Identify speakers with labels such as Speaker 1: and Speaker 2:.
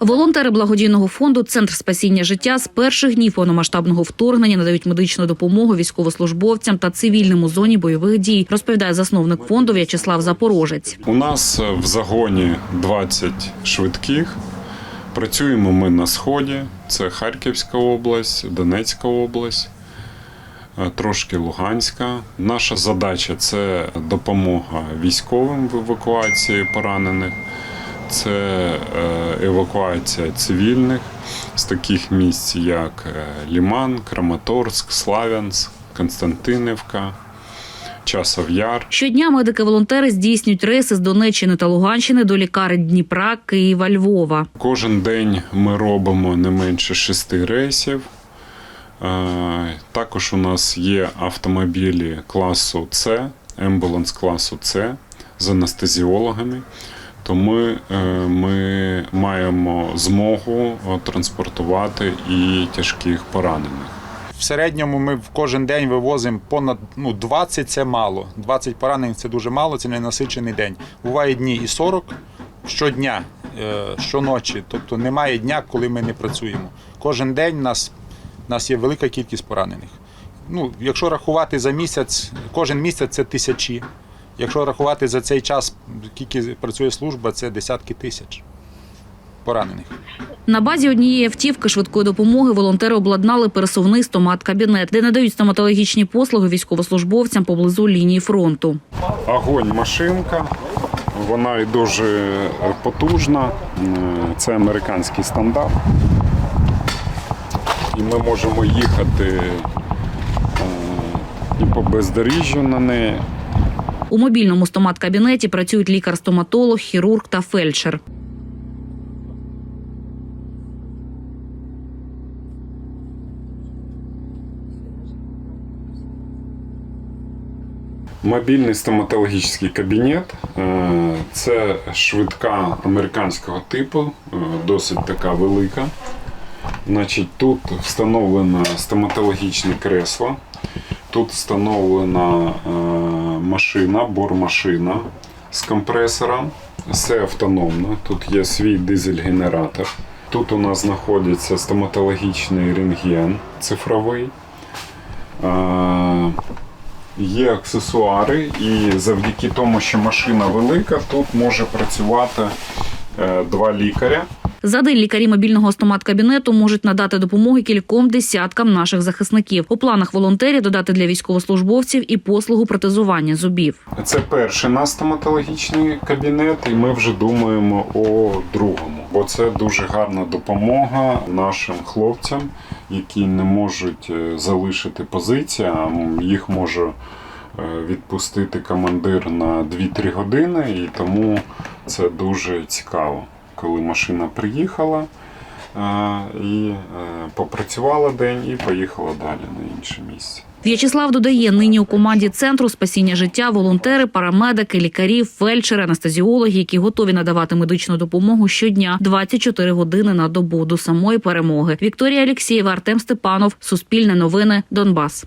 Speaker 1: Волонтери благодійного фонду Центр спасіння життя з перших днів повномасштабного вторгнення надають медичну допомогу військовослужбовцям та цивільним у зоні бойових дій, розповідає засновник фонду В'ячеслав Запорожець.
Speaker 2: У нас в загоні 20 швидких. Працюємо ми на сході. Це Харківська область, Донецька область, е, трошки Луганська. Наша задача це допомога військовим в евакуації поранених, це е, евакуація цивільних з таких місць, як е, Ліман, Краматорськ, Славянськ, Константинівка, Часов Яр.
Speaker 1: Щодня медики-волонтери здійснюють рейси з Донеччини та Луганщини до лікарень Дніпра, Києва, Львова.
Speaker 2: Кожен день ми робимо не менше шести рейсів. Е, Також у нас є автомобілі класу С, ембуланс класу С з анестезіологами. То ми, е, ми маємо змогу е, транспортувати і тяжких поранених.
Speaker 3: В середньому ми в кожен день вивозимо понад ну, 20 це мало. 20 поранень це дуже мало, це ненасичений день. Буває дні і 40 щодня, е, щоночі. Тобто немає дня, коли ми не працюємо. Кожен день у нас, нас є велика кількість поранених. Ну, якщо рахувати за місяць, кожен місяць це тисячі. Якщо рахувати за цей час, скільки працює служба, це десятки тисяч поранених.
Speaker 1: На базі однієї автівки швидкої допомоги волонтери обладнали пересувний стомат-кабінет, де надають стоматологічні послуги військовослужбовцям поблизу лінії фронту.
Speaker 2: Огонь машинка. Вона і дуже потужна. Це американський стандарт. І ми можемо їхати е, і по бездоріжжю на неї.
Speaker 1: У мобільному стомат-кабінеті працюють лікар-стоматолог, хірург та фельдшер.
Speaker 2: Мобільний стоматологічний кабінет е, це швидка американського типу, е, досить така велика. Значить, тут встановлено стоматологічне кресло, тут встановлена е, машина, бормашина з компресором. Все автономно. Тут є свій дизель-генератор. Тут у нас знаходиться стоматологічний рентген цифровий. Є аксесуари, і завдяки тому, що машина велика, тут може працювати е, два лікаря.
Speaker 1: За день лікарі мобільного стомат-кабінету можуть надати допомоги кільком десяткам наших захисників. У планах волонтерів додати для військовослужбовців і послугу протезування зубів.
Speaker 2: Це перший наш стоматологічний кабінет, і ми вже думаємо о другому. Бо це дуже гарна допомога нашим хлопцям, які не можуть е, залишити позиції, а їх може е, відпустити командир на 2-3 години, і тому це дуже цікаво, коли машина приїхала. е, І е, попрацювала день і поїхала далі на інше місце.
Speaker 1: В'ячеслав додає, нині у команді центру спасіння життя волонтери, парамедики, лікарі, фельдшери, анестезіологи, які готові надавати медичну допомогу щодня 24 години на добу до самої перемоги. Вікторія Алєксєєва, Артем Степанов, Суспільне новини, Донбас.